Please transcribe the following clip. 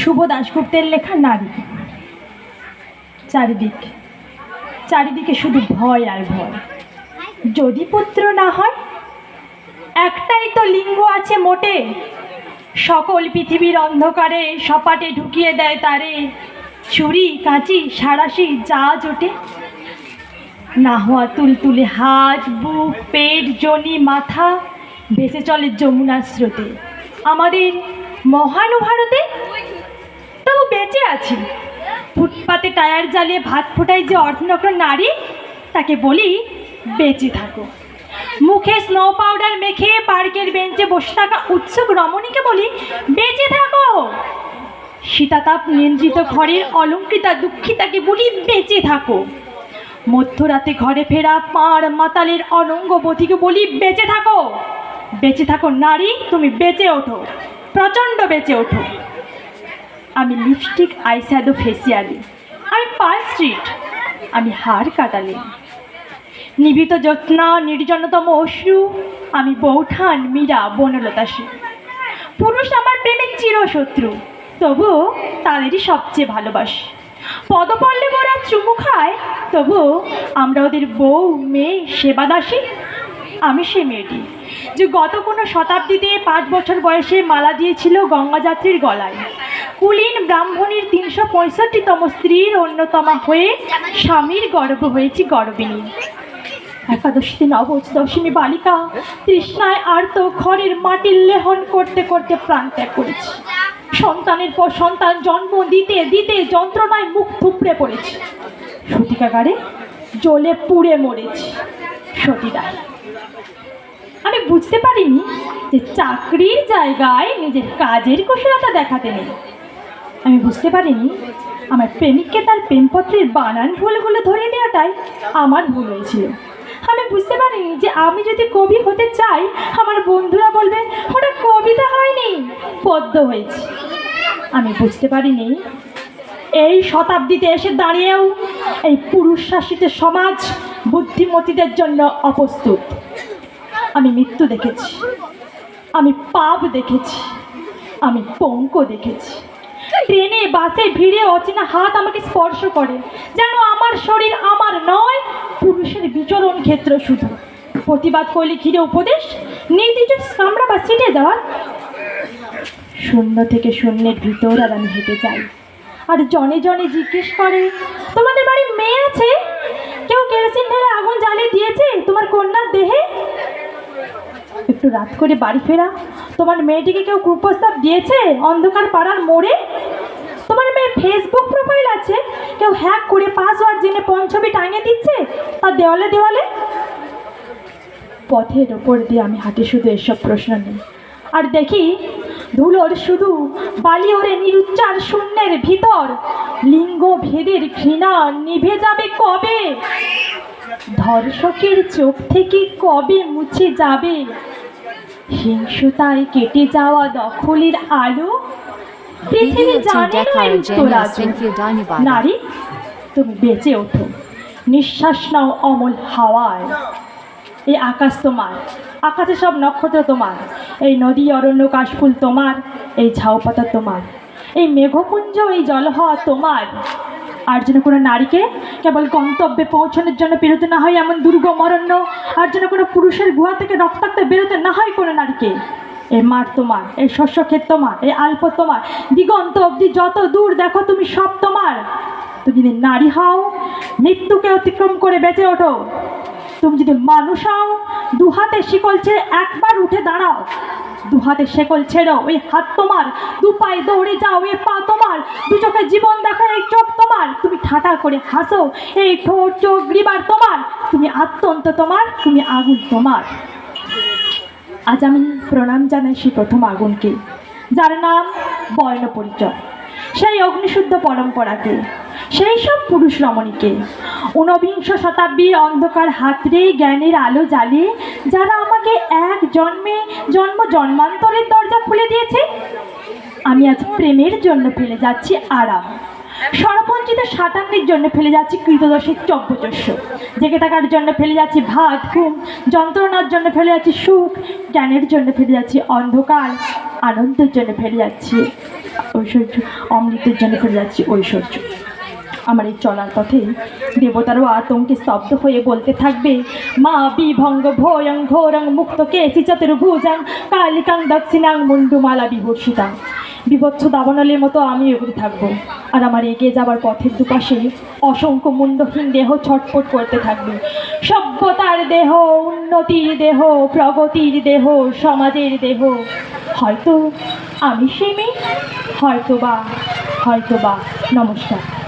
শুভ দাশগুপ্তের লেখা নারী। চারিদিক, চারিদিকে শুধু ভয় আর ভয়। যদি পুত্র না হয়, একটাই তো লিঙ্গ আছে মোটে। সকল পৃথিবীর অন্ধকারে সপাটে ঢুকিয়ে দেয় তারে। ছুরি, কাঁচি, সারাশি, যা জোটে। না হওয়া তুলতুলে হাত, বুক, পেট, জনি, মাথা ভেসে চলে যমুনার স্রোতে। আমাদের মহানুভারতে বেঁচে ফুটপাতে টায়ার জ্বালিয়ে ভাত ফোটায় যে অর্ধনগ্ন নারী, তাকে বলি বেঁচে থাকো। মুখে স্নো পাউডার মেখে পার্কের বেঞ্চে বসে থাকা উৎসুক রমণীকে বলি বেঁচে থাকো। শীতাতাপ নিয়ন্ত্রিত ঘরের অলঙ্কৃতা দুঃখিতাকে বলি বেঁচে থাকো। মধ্যরাতে ঘরে ফেরা পাঁড় মাতালের অনঙ্গবতীকে বলি বেঁচে থাকো। বেঁচে থাকো নারী, তুমি বেঁচে ওঠো। প্রচণ্ড বেঁচে ওঠো। আমি লিপস্টিক আই আইশ্যাডো ফেসিয়ালি আমি পার্ক স্ট্রিট আমি হার কাটালি। নিবিত যত্না, নির্জনতম অশ্রু, আমি বৌঠান মীরা, বনলতা সেন। পুরুষ আমার প্রেমের চিরশত্রু তবু তাদেরই সবচেয়ে ভালোবাসি। পদপল্লে ওরা চুমু খায় তবু আমরা ওদের বউ, মেয়ে, সেবাদাসী, আমি সে মেয়েটি। যে গত কোনো শতাব্দীতে পাঁচ বছর বয়সে মালা দিয়েছিল গঙ্গাযাত্রীর গলায়। কুলীন ব্রাহ্মণীর তিনশো পঁয়ষট্টিতম স্ত্রীর অন্যতমা হয়ে স্বামীর গর্ব হয়েছি গর্বিনী একাদশীতে নবজ দশমী বালিকা তৃষ্ণায় আর্ত ঘরের মাটির লেহন করতে করতে প্রাণ ত্যাগ করেছি। সন্তানের পর সন্তান জন্ম দিতে দিতে যন্ত্রণায় মুখ থুপড়ে পড়েছি। সতিকাগারে জলে পুড়ে মরেছি সতীদায় আমি বুঝতে পারিনি যে চাকরির জায়গায় নিজের কাজের কুশলতা দেখাতে নেই। আমি বুঝতে পারিনি। আমার প্রেমিককে তার প্রেমপত্রের বানান ভুলগুলো ধরে দেওয়াটাই আমার ভুল হয়েছিল। আমি বুঝতে পারিনি যে আমি যদি কবি হতে চাই, আমার বন্ধুরা বলবে, ওটা কবিতা হয়নি পদ্য হয়েছে। আমি বুঝতে পারিনি। এই শতাব্দীতে এসে দাঁড়িয়েও এই পুরুষ শাসিত সমাজ বুদ্ধিমতীদের জন্য অপ্রস্তুত। আমি মৃত্যু দেখেছি, আমি পাপ দেখেছি, আমি পঙ্ক দেখেছি। ট্রেনে বাসে ভিড়ে অচেনা হাত আমাকে স্পর্শ করে। যেন আমার শরীর আমার নয়, পুরুষের বিচরণ ক্ষেত্র শুধু। প্রতিবাদ করলে ঘিরে উপদেশ, নির্দিষ্ট কামড়া বা সিটে যাওয়ার। শূন্য থেকে শূন্যের ভিতর আর আমি হেঁটে যাই। আর জনে জনে জিজ্ঞেস করে, তোমাদের বাড়ি মেয়ে আছে? কেউ কেরোসিন ঢেলে আগুন জ্বালিয়ে দিয়েছে? তোমার কন্যার দেহে? একটু রাত করে বাড়ি ফেরা। তোমার মেয়েটিকে কেউ কুপ্রস্তাব দিয়েছে? অন্ধকার পাড়ার মোড়ে? ফেসবুক প্রোফাইল আছে, কেউ হ্যাক করে পাসওয়ার্ড জেনে পঞ্চবি টাঙিয়ে দিচ্ছে তার দেওয়ালে দেওয়ালে? পথের ওপর দিয়ে আমি হাঁটি শুধু এসব প্রশ্ন নেই আর দেখি, ধুলোর শুধু বালি ওরে নিরুচ্চার শূন্যের ভিতর, লিঙ্গ ভেদের ঘৃণা নিভে যাবে কবে? ধর্ষকের চোখ থেকে কবে মুছে যাবে? হিংসুতায় কেটে যাওয়া দখলের আলো? পৃথিবী জানে নারী তুমি বেঁচে ওঠো। নিঃশ্বাস নাও অমল হাওয়ায়। এই আকাশ তোমার আকাশে সব নক্ষত্র তোমার। এই নদী অরণ্য কাশফুল তোমার এই ঝাউপাতা তোমার। এই মেঘপুঞ্জ এই জল হওয়া তোমার। আর যেন কোনো নারীকে কেবল গন্তব্যে পৌঁছানোর জন্য বেরোতে না হয় এমন দুর্গম অরণ্য। আর যেন কোনো পুরুষের গুহা থেকে রক্তাক্ত বেরোতে না হয় কোনো নারীকে। এই মাঠ তোমার এই শস্য ক্ষেত তোমার এই আল্প তোমার। দিগন্ত অবধি যত দূর দেখো তুমি সব তোমার। তুমি যদি নারী হও, মৃত্যুকে অতিক্রম করে বেঁচে ওঠো। তুমি যদি মানুষ হও দু হাতে শিকল ছেড়ে একবার উঠে দাঁড়াও। দু হাতে শেকল ছেড়ো, ওই হাত তোমার। দু পায়ে দৌড়ে যাও, এ পা তোমার। দু চোখে জীবন দেখো, এই চোখ তোমার। তুমি ঠাটা করে হাসো, এই ঠোঁট চোখ গ্রিবার তোমার। তুমি আত্মন্ত তোমার, তুমি আগুন তোমার। আজ আমি প্রণাম জানাই সেই প্রথম আগুনকে, যার নাম বর্ণ পরিচয়। সেই অগ্নিশুদ্ধ পরম্পরাকে, সেই সব পুরুষ রমণীকে, ঊনবিংশ শতাব্দীর অন্ধকার হাতড়ে জ্ঞানের আলো জ্বালিয়ে যারা আমাকে এক জন্মে জন্ম জন্মান্তরের দরজা খুলে দিয়েছে, আমি আজ প্রেমের জন্য ফেলে যাচ্ছি আরাম। স্বরপঞ্চিত সাতান্নের জন্য ফেলে যাচ্ছি কৃতদশের চব্যচস্য। জেগে থাকার জন্য ফেলে যাচ্ছি ভাত, ঘুম, যন্ত্রণার জন্য ফেলে যাচ্ছি সুখ, জ্ঞানের জন্য ফেলে যাচ্ছি অন্ধকার, আনন্দের জন্য ফেলে যাচ্ছি ঐশ্বর্য, অমৃতের জন্য ফেলে যাচ্ছি ঐশ্বর্য। আমার এই চলার পথে দেবতারও আতঙ্কে স্তব্ধ হয়ে বলতে থাকবে, মা বিভঙ্গ ভয়ং ঘোরং মুক্ত কেসি চতুর্ভুজাং কালিকাং দক্ষিণাং মুন্ডুমালা বিভূষিতাং। বিভৎস দাবানলের মতো আমি এগুলি থাকব। আর আমার এগিয়ে যাবার পথের দুপাশে অসংখ্য মুন্ডহীন দেহ ছটফট করতে থাকবে। সভ্যতার দেহ, উন্নতির দেহ, প্রগতির দেহ, সমাজের দেহ। হয়তো আমি সেই মেয়ে হয়তো বা হয়তো বা নমস্কার।